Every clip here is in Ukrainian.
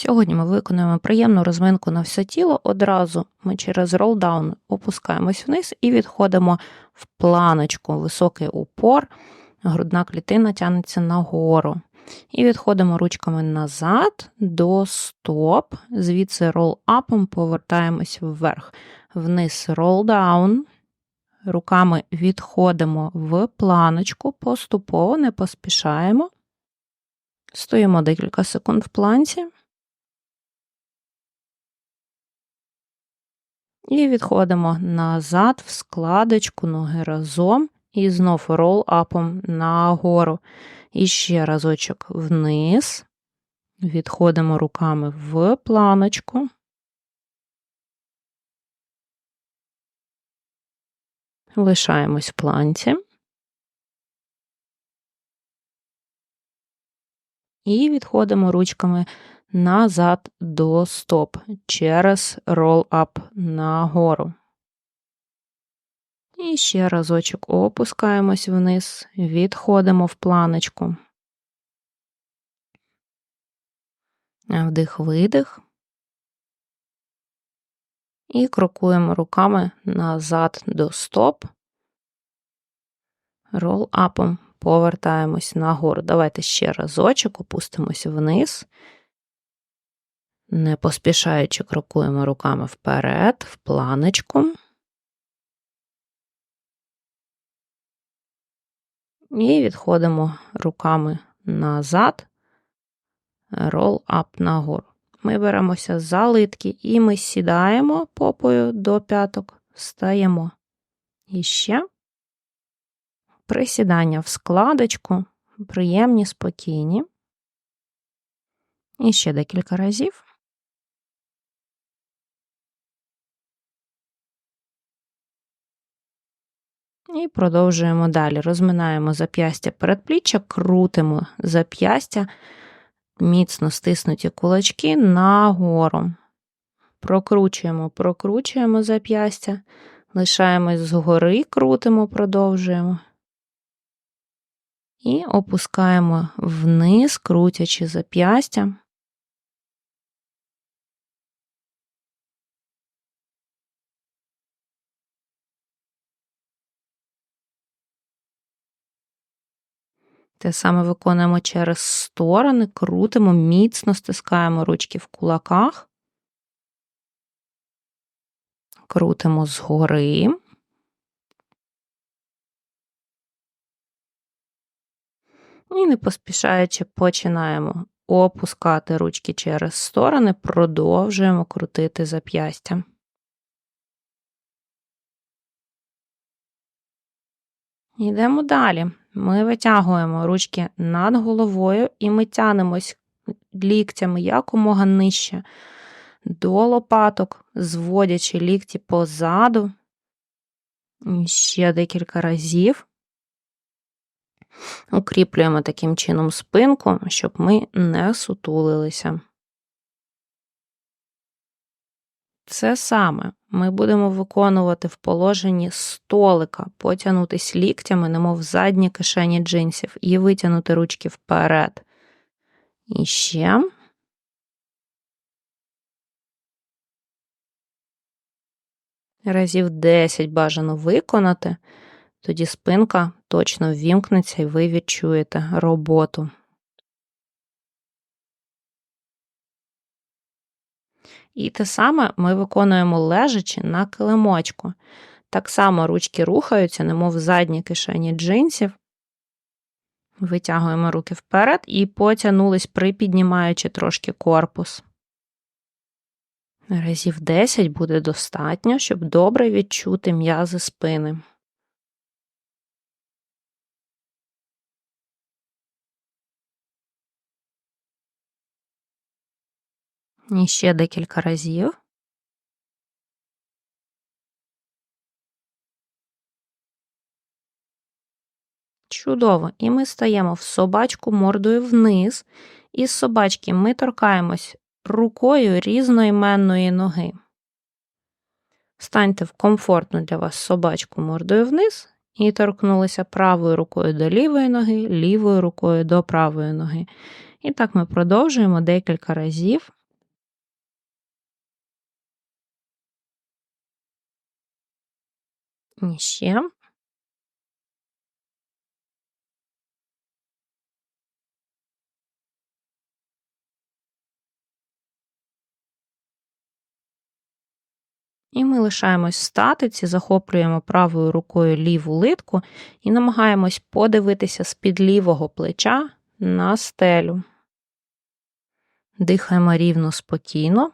Сьогодні ми виконуємо приємну розминку на все тіло. Одразу ми через ролдаун опускаємось вниз і відходимо в планочку, високий упор, грудна клітина тягнеться нагору. І відходимо ручками назад до стоп, звідси рол-апом повертаємось вверх. Вниз ролдаун. Руками відходимо в планочку, поступово не поспішаємо. Стоїмо декілька секунд в планці. І відходимо назад в складочку, ноги разом. І знов рол-апом нагору. І ще разочок вниз. Відходимо руками в планочку. Лишаємось в планці. І відходимо ручками назад до стоп через roll-up нагору. І ще разочок опускаємось вниз, відходимо в планочку. Вдих, видих. І крокуємо руками назад до стоп. Рол-апом повертаємось нагору. Давайте ще разочок, опустимось вниз. Не поспішаючи крокуємо руками вперед, в планочку. І відходимо руками назад, roll up нагору. Ми беремося за литки і ми сідаємо попою до п'яток, встаємо. І ще присідання в складочку, приємні, спокійні. І ще декілька разів. І продовжуємо далі. Розминаємо зап'ястя передпліччя, крутимо зап'ястя, міцно стиснуті кулачки нагору. Прокручуємо, прокручуємо зап'ястя, лишаємось згори, крутимо, продовжуємо. І опускаємо вниз, крутячи зап'ястя. Те саме виконуємо через сторони, крутимо, міцно стискаємо ручки в кулаках, крутимо згори. І не поспішаючи починаємо опускати ручки через сторони, продовжуємо крутити зап'ястя. Йдемо далі. Ми витягуємо ручки над головою і ми тянемось ліктями якомога нижче до лопаток, зводячи лікті позаду. Ще декілька разів. Укріплюємо таким чином спинку, щоб ми не сутулилися. Це саме ми будемо виконувати в положенні столика, потягнутись ліктями, немов задні кишені джинсів, і витягнути ручки вперед. І ще. Разів 10 бажано виконати, тоді спинка точно ввімкнеться і ви відчуєте роботу. І те саме ми виконуємо лежачи на килимочку. Так само ручки рухаються, немов в задній кишені джинсів. Витягуємо руки вперед і потягнулись, припіднімаючи трошки корпус. Разів 10 буде достатньо, щоб добре відчути м'язи спини. І декілька разів. Чудово. І ми стаємо в собачку мордою вниз, і з собачки ми торкаємось рукою різноіменної ноги. Станьте в комфортну для вас собачку мордою вниз і торкнулися правою рукою до лівої ноги, лівою рукою до правої ноги. І так ми продовжуємо декілька разів. Ще. І ми лишаємось в статиці, захоплюємо правою рукою ліву литку і намагаємось подивитися з-під лівого плеча на стелю. Дихаємо рівно спокійно.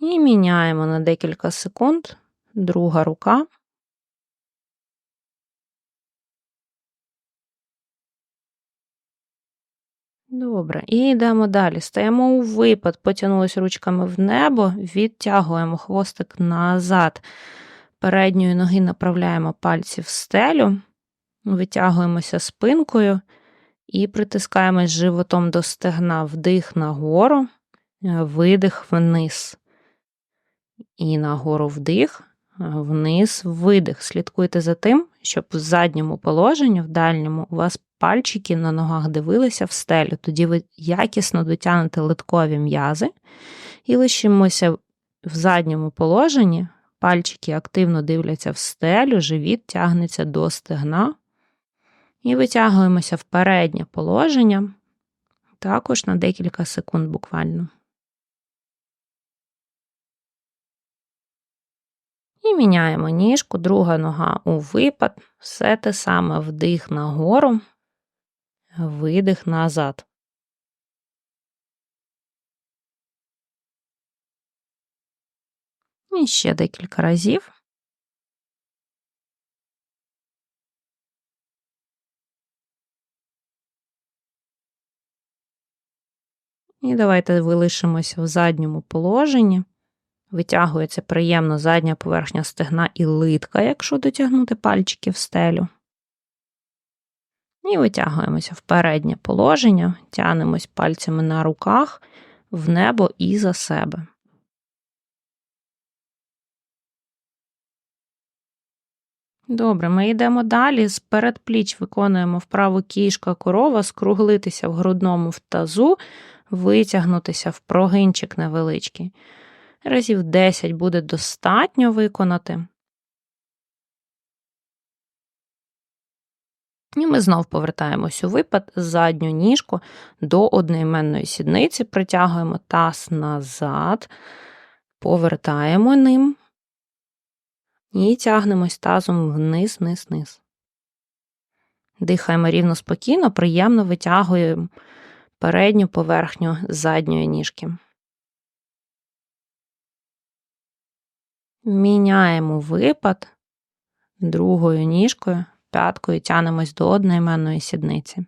І міняємо на декілька секунд друга рука. Добре, і йдемо далі. Стаємо у випад, потягнулись ручками в небо, відтягуємо хвостик назад. Передньої ноги направляємо пальці в стелю, витягуємося спинкою і притискаємось животом до стегна, вдих нагору, видих вниз. І нагору вдих, вниз видих. Слідкуйте за тим, щоб в задньому положенні, в дальньому, у вас пальчики на ногах дивилися в стелю. Тоді ви якісно дотягнете литкові м'язи і лишимося в задньому положенні. Пальчики активно дивляться в стелю, живіт тягнеться до стегна. І витягуємося в переднє положення, також на декілька секунд буквально. І міняємо ніжку, друга нога у випад, все те саме вдих нагору, видих назад. І ще декілька разів. І давайте вилишимося в задньому положенні. Витягується приємно задня поверхня стегна і литка, якщо дотягнути пальчики в стелю. І витягуємося в переднє положення, тянемось пальцями на руках в небо і за себе. Добре, ми йдемо далі. З передпліч виконуємо вправу кішка корова, скруглитися в грудному в тазу, витягнутися в прогинчик невеличкий. Разів 10 буде достатньо виконати. І ми знов повертаємось у випад, задню ніжку до одноіменної сідниці, притягуємо таз назад, повертаємо ним і тягнемось тазом вниз, вниз, вниз. Дихаємо рівно спокійно, приємно витягуємо передню поверхню задньої ніжки. Міняємо випад другою ніжкою, п'яткою тянемось до одноіменної сідниці.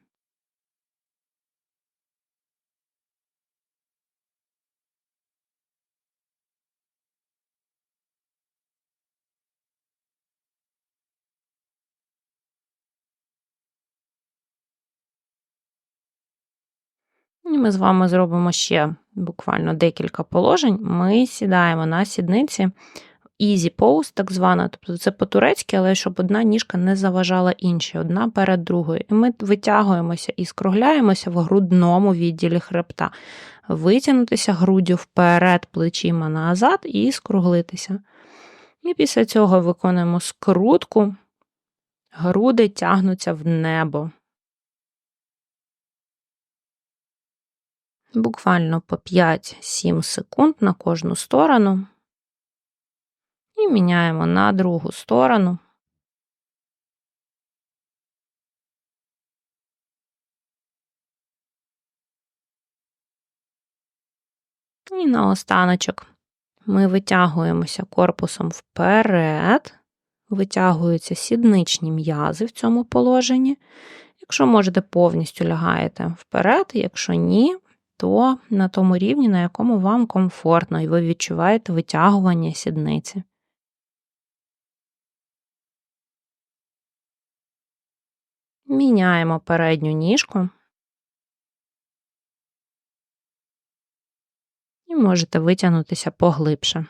І ми з вами зробимо ще буквально декілька положень. Ми сідаємо на сідниці easy pose, так звана, тобто це по-турецьки, але щоб одна ніжка не заважала іншій, одна перед другою. І ми витягуємося і скругляємося в грудному відділі хребта. Витягнутися груддю вперед, плечима назад і скруглитися. І після цього виконуємо скрутку, груди тягнуться в небо. Буквально по 5-7 секунд на кожну сторону. І міняємо на другу сторону. І наостаночок ми витягуємося корпусом вперед, витягуються сідничні м'язи в цьому положенні. Якщо можете, повністю лягаєте вперед, якщо ні, то на тому рівні, на якому вам комфортно, і ви відчуваєте витягування сідниці. Міняємо передню ніжку. І можете витягнутися поглибше.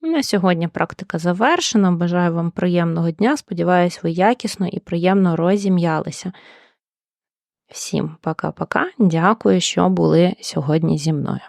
На сьогодні практика завершена. Бажаю вам приємного дня. Сподіваюсь, ви якісно і приємно розім'ялися. Всім пока-пока. Дякую, що були сьогодні зі мною.